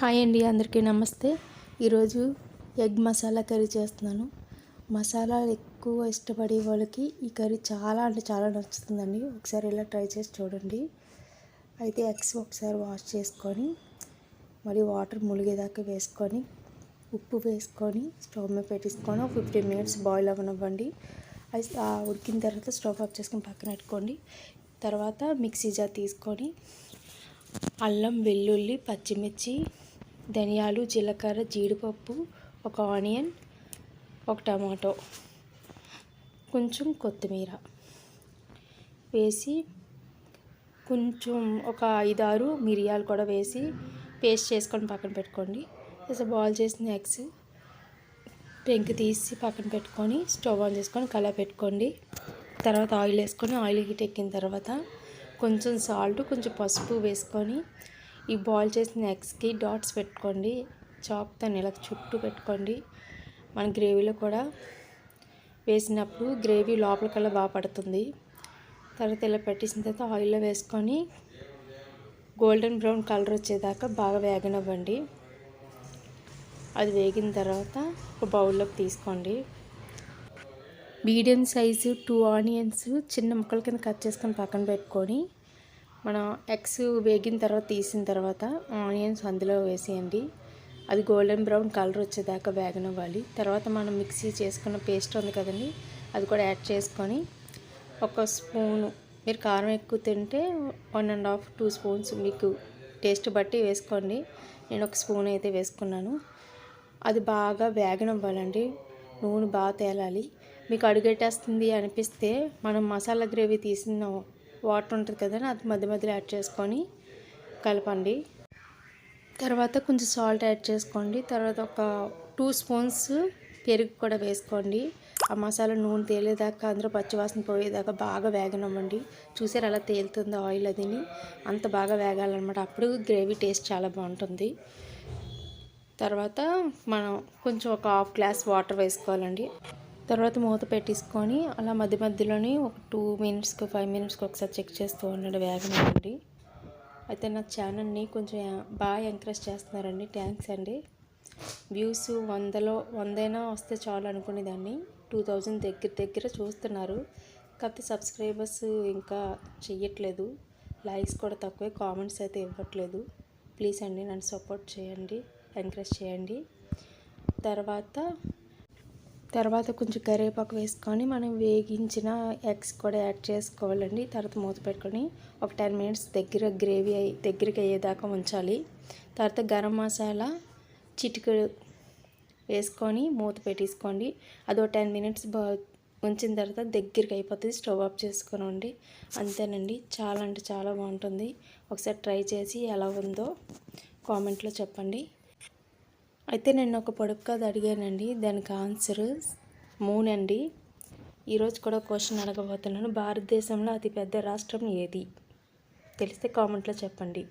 Hi అండి అందరికీ నమస్తే. ఈరోజు ఎగ్ మసాలా కర్రీ చేస్తున్నాను. మసాలాలు ఎక్కువ ఇష్టపడే వాళ్ళకి ఈ కర్రీ చాలా అంటే చాలా నచ్చుతుందండి. ఒకసారి ఇలా ట్రై చేసి చూడండి. అయితే ఎగ్స్ ఒకసారి వాష్ చేసుకొని మరి వాటర్ ములిగేదాకా వేసుకొని ఉప్పు వేసుకొని స్టవ్ మీద పెట్టేసుకొని ఫిఫ్టీన్ మినిట్స్ బాయిల్ అవ్వనివ్వండి. అయితే ఉడికిన తర్వాత స్టవ్ ఆఫ్ చేసుకొని పక్కన పెట్టుకోండి. తర్వాత మిక్సీ జార్ తీసుకొని అల్లం వెల్లుల్లి పచ్చిమిర్చి ధనియాలు జీలకర్ర జీడిపప్పు ఒక ఆనియన్ ఒక టమాటో. కొంచెం కొత్తిమీర వేసి కొంచెం ఒక ఐదారు మిరియాలు కూడా వేసి పేస్ట్ చేసుకొని పక్కన పెట్టుకోండి. అసలు బాయిల్ చేసిన ఎగ్స్ పెంకు తీసి పక్కన పెట్టుకొని స్టవ్ ఆన్ చేసుకొని కలా పెట్టుకోండి. తర్వాత ఆయిల్ వేసుకొని ఆయిల్ హీట్ ఎక్కిన తర్వాత కొంచెం సాల్ట్ కొంచెం పసుపు వేసుకొని ఈ బాయిల్ చేసిన ఎగ్స్కి డాట్స్ పెట్టుకోండి. చాక్తో ఇలా చుట్టూ పెట్టుకోండి. మన గ్రేవీలో కూడా వేసినప్పుడు గ్రేవీ లోపలికల్లా బాగా పడుతుంది. తర్వాత ఇలా పెట్టేసిన తర్వాత ఆయిల్లో వేసుకొని గోల్డెన్ బ్రౌన్ కలర్ వచ్చేదాకా బాగా వేగనివ్వండి. అది వేగిన తర్వాత ఒక బౌల్లోకి తీసుకోండి. మీడియం సైజు టూ ఆనియన్స్ చిన్న ముక్కల కింద కట్ చేసుకొని పక్కన పెట్టుకొని మనం ఎగ్స్ వేగిన తర్వాత తీసిన తర్వాత ఆనియన్స్ అందులో వేసేయండి. అది గోల్డెన్ బ్రౌన్ కలర్ వచ్చేదాకా వేగనివ్వాలి. తర్వాత మనం మిక్సీ చేసుకున్న పేస్ట్ ఉంది కదండి అది కూడా యాడ్ చేసుకొని ఒక స్పూను మీరు కారం ఎక్కువ తింటే one and half two spoons మీకు టేస్ట్ బట్టి వేసుకోండి. నేను ఒక స్పూన్ అయితే వేసుకున్నాను. అది బాగా వేగనివ్వాలండి. నూనె బాగా తేలాలి. మీకు అడుగెట్టేస్తుంది అనిపిస్తే మనం మసాలా గ్రేవీ తీసిన వాటర్ ఉంటుంది కదండి అది మధ్య మధ్యలో యాడ్ చేసుకొని కలపండి. తర్వాత కొంచెం సాల్ట్ యాడ్ చేసుకోండి. తర్వాత ఒక టూ స్పూన్స్ పెరుగు కూడా వేసుకోండి. ఆ మసాలా నూనె తేలేదాకా అందరూ పచ్చివాసన పోయేదాకా బాగా వేగనివ్వండి. చూసారు అలా తేలుతుంది ఆయిల్ అదిని? అంత బాగా వేగాలన్నమాట. అప్పుడు గ్రేవీ టేస్ట్ చాలా బాగుంటుంది. తర్వాత మనం కొంచెం ఒక హాఫ్ గ్లాస్ వాటర్ వేసుకోవాలండి. తర్వాత మూత పెట్టేసుకొని అలా మధ్య మధ్యలోనే ఒక టూ మినిట్స్కి ఫైవ్ మినిట్స్కి ఒకసారి చెక్ చేస్తూ ఉండండి వేగనండి అయితే నా ఛానల్ని కొంచెం బాగా ఎంకరేజ్ చేస్తున్నారండి. థ్యాంక్స్ అండి. వ్యూస్ వందలో వందైనా వస్తే చాలు అనుకునేదాన్ని. టూ థౌజండ్ దగ్గర దగ్గర చూస్తున్నారు. కాకపోతే సబ్స్క్రైబర్స్ ఇంకా చెయ్యట్లేదు. లైక్స్ కూడా తక్కువే కామెంట్స్ అయితే ఇవ్వట్లేదు. ప్లీజ్ అండి నన్ను సపోర్ట్ చేయండి ఎంకరేజ్ చేయండి. తర్వాత తర్వాత కొంచెం కరివేపాకు వేసుకొని మనం వేగించిన ఎగ్స్ కూడా యాడ్ చేసుకోవాలండి. తర్వాత మూత పెట్టుకొని ఒక టెన్ మినిట్స్ దగ్గర గ్రేవీ అయ్యి దగ్గరికి అయ్యేదాకా ఉంచాలి. తర్వాత గరం మసాలా చిటికెడు వేసుకొని మూత పెట్టేసుకోండి. అదో టెన్ మినిట్స్ ఉంచిన తర్వాత దగ్గరికి అయిపోతుంది. స్టవ్ ఆఫ్ చేసుకోనండి. అంతేనండి. చాలా అంటే చాలా బాగుంటుంది. ఒకసారి ట్రై చేసి ఎలా ఉందో కామెంట్లో చెప్పండి. అయితే నేను ఒక పొడుపు కథ అడిగానండి. దానికి ఆన్సర్ మూన్ అండి. ఈరోజు కూడా క్వశ్చన్ అడగబోతున్నాను. భారతదేశంలో అతిపెద్ద రాష్ట్రం ఏది? తెలిస్తే కామెంట్లో చెప్పండి.